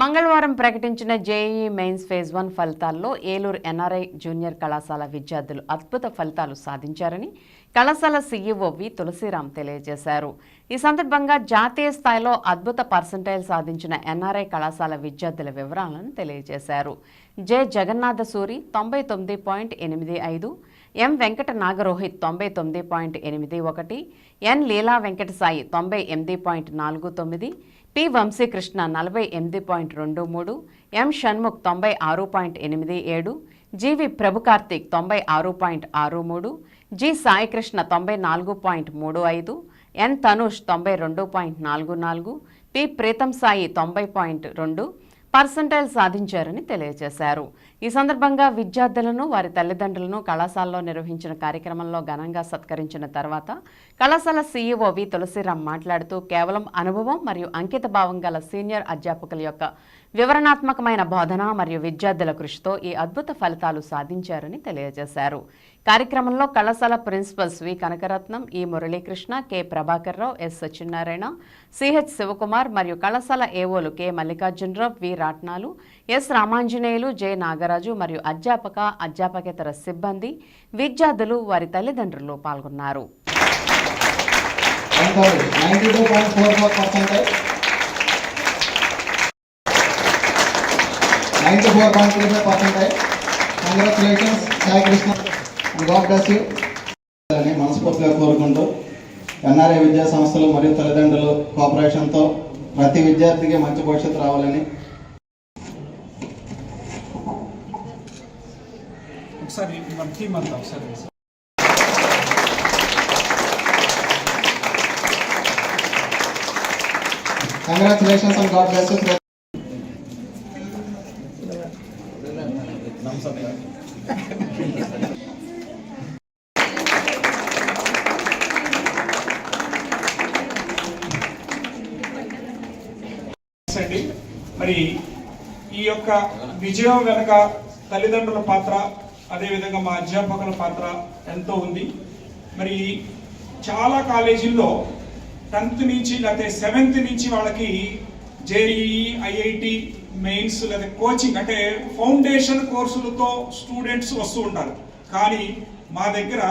మంగళవారం ప్రకటించిన JEE mains phase one ఫలితాల్లో ఏలూరు ఎన్ఆర్ఐ జూనియర్ కళాశాల విద్యార్థులు అద్భుత ఫలితాలు సాధించారని కళాశాల సీఈఓ వి తులసిరాం తెలియజేశారు. ఈ సందర్భంగా జాతీయ స్థాయిలో అద్భుత పర్సంటైల్ సాధించిన ఎన్ఆర్ఐ కళాశాల విద్యార్థుల వివరాలను తెలియజేశారు. జె. జగన్నాథ సూరి తొంభై తొమ్మిది పాయింట్ ఎనిమిది ఐదు ఎం. వెంకట నాగరోహిత్ తొంభై తొమ్మిది పాయింట్ ఎనిమిది ఒకటి ఎన్. లీలా వెంకట సాయి తొంభై ఎనిమిది పాయింట్ నాలుగు తొమ్మిది పి. వంశీకృష్ణ నలభై ఎనిమిది పాయింట్ రెండు మూడు ఎం. షణ్ముఖ్ తొంభై ఆరు పాయింట్ ఎనిమిది ఏడు జీవి ప్రభుకార్తిక్ తొంభై ఆరు పాయింట్ ఆరు మూడు జి. సాయికృష్ణ తొంభై నాలుగు పాయింట్ మూడు ఐదు ఎన్. తనుష్ తొంభై రెండు పాయింట్ నాలుగు నాలుగు పి. ప్రీతం సాయి తొంభై పాయింట్ రెండు పర్సంటైల్ సాధించారని తెలియజేశారు. ఈ సందర్భంగా విద్యార్థులను వారి తల్లిదండ్రులను కళాశాలలో నిర్వహించిన కార్యక్రమంలో ఘనంగా సత్కరించిన తర్వాత కళాశాల సీఈఓ వి. తులసిరామ్ మాట్లాడుతూ కేవలం అనుభవం మరియు అంకిత భావం గల సీనియర్ అధ్యాపకుల యొక్క వివరణాత్మకమైన బోధన మరియు విద్యార్థుల కృషితో ఈ అద్భుత ఫలితాలు సాధించారని తెలియజేశారు. కార్యక్రమంలో కళాశాల principals V Kanakaratnam E Muralikrishna K. Prabhakar Rao S Satyanarayana CH Sivakumar మరియు కళాశాల ఏవోలు K. Mallikarjunarao V. Ratnalu S. Ramanjaneyulu J. Nagaraju మరియు అధ్యాపక అధ్యాపకేతర సిబ్బంది విద్యార్థులు వారి తల్లిదండ్రులు పాల్గొన్నారు. Ninety two point four point three five percentage congratulations Sai Krishna God bless you అని మనస్ఫూర్తిగా కోరుకుంటూ ఎన్ఆర్ఐ విద్యా సంస్థలు మరియు తల్లిదండ్రులు కోఆపరేషన్తో ప్రతి విద్యార్థికి మంచి భవిష్యత్తు రావాలని. ఒకసారి మన టీం అంతా ఒకసారి congratulations and God bless you అండి మరి ఈ యొక్క విజయం వెనక తల్లిదండ్రుల పాత్ర అదేవిధంగా మా అధ్యాపకుల పాత్ర ఎంతో ఉంది. మరి చాలా కాలేజీల్లో టెన్త్ నుంచి లేకపోతే సెవెంత్ నుంచి వాళ్ళకి జేఈఈ ఐఐటి మెయిన్స్ లేదా కోచింగ్ అంటే ఫౌండేషన్ కోర్సులతో స్టూడెంట్స్ వస్తూ ఉంటారు. కానీ మా దగ్గర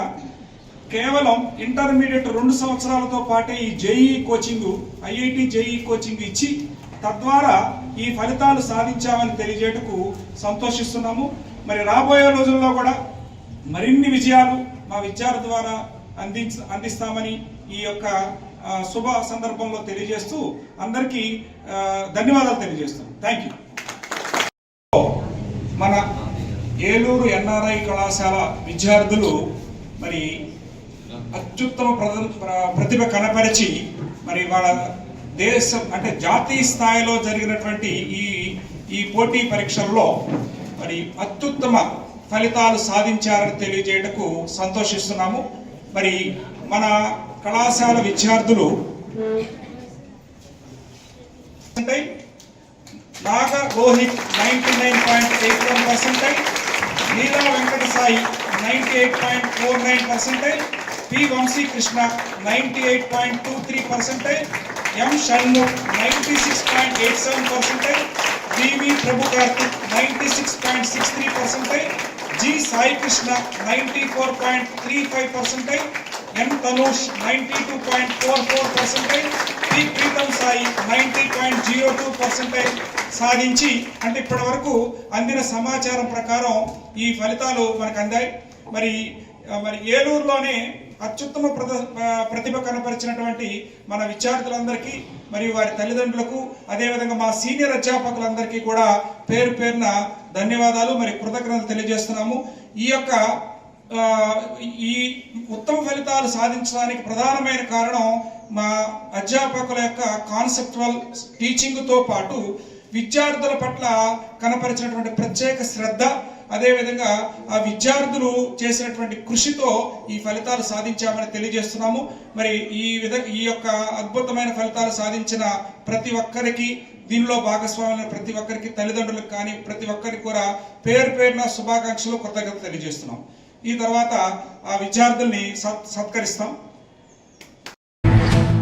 కేవలం ఇంటర్మీడియట్ రెండు సంవత్సరాలతో పాటే ఈ JEE coaching IIT JEE coaching ఇచ్చి తద్వారా ఈ ఫలితాలు సాధించామని తెలియజేటకు సంతోషిస్తున్నాము. మరి రాబోయే రోజుల్లో కూడా మరిన్ని విజయాలు మా విద్యార్థి ద్వారా అందించ అందిస్తామని ఈ యొక్క శుభ సందర్భంలో తెలియజేస్తూ అందరికీ ధన్యవాదాలు తెలియజేస్తున్నాం. థ్యాంక్ యూ మన ఏలూరు ఎన్ఆర్ఐ కళాశాల విద్యార్థులు మరి అత్యుత్తమ ప్రద- ప్రతిభ కనపరిచి మరి వాళ్ళ దేశం అంటే జాతీయ స్థాయిలో జరిగినటువంటి ఈ ఈ పోటీ పరీక్షల్లో మరి అత్యుత్తమ ఫలితాలు సాధించారని తెలియజేయటకు సంతోషిస్తున్నాము. మరి మన కళాశాల విద్యార్థులు Naga Rohit ninety nine point eight one percentile Neela Venkata Sai ninety eight point four nine percentile P Vamsikrishna ninety eight point two three percentile M Shanmu ninety six point eight seven percentile V V Prabhu Karthik ninety six point six three percentile G Sai Krishna ninety four point three five percentile M Tanush ninety two point four four percentage P Preetham Sai ninety point zero two percentage సాధించి అంటే ఇప్పటి వరకు అందిన సమాచారం ప్రకారం ఈ ఫలితాలు మనకు అందాయి. మరి మరి ఏలూరులోనే అత్యుత్తమ ప్రద ప్రతిభ కనపరిచినటువంటి మన విద్యార్థులందరికీ మరియు వారి తల్లిదండ్రులకు అదేవిధంగా మా సీనియర్ అధ్యాపకులందరికీ కూడా పేరు పేరున ధన్యవాదాలు. మరి కృతజ్ఞతలు తెలియజేస్తున్నాము. ఈ యొక్క ఈ ఉత్తమ ఫలితాలు సాధించడానికి ప్రధానమైన కారణం మా అధ్యాపకుల యొక్క కాన్సెప్చువల్ టీచింగ్తో పాటు విద్యార్థుల పట్ల కనపరిచినటువంటి ప్రత్యేక శ్రద్ధ అదేవిధంగా ఆ విద్యార్థులు చేసినటువంటి కృషితో ఈ ఫలితాలు సాధించామని తెలియజేస్తున్నాము. మరి ఈ విధ ఈ యొక్క అద్భుతమైన ఫలితాలు సాధించిన ప్రతి ఒక్కరికి దీనిలో భాగస్వాములైన ప్రతి ఒక్కరికి తల్లిదండ్రులకు కానీ ప్రతి ఒక్కరికి కూడా పేరు పేరున శుభాకాంక్షలు కృతజ్ఞత తెలియజేస్తున్నాం ఈ తర్వాత ఆ విద్యార్థుల్ని సత్ సత్కరిస్తాం.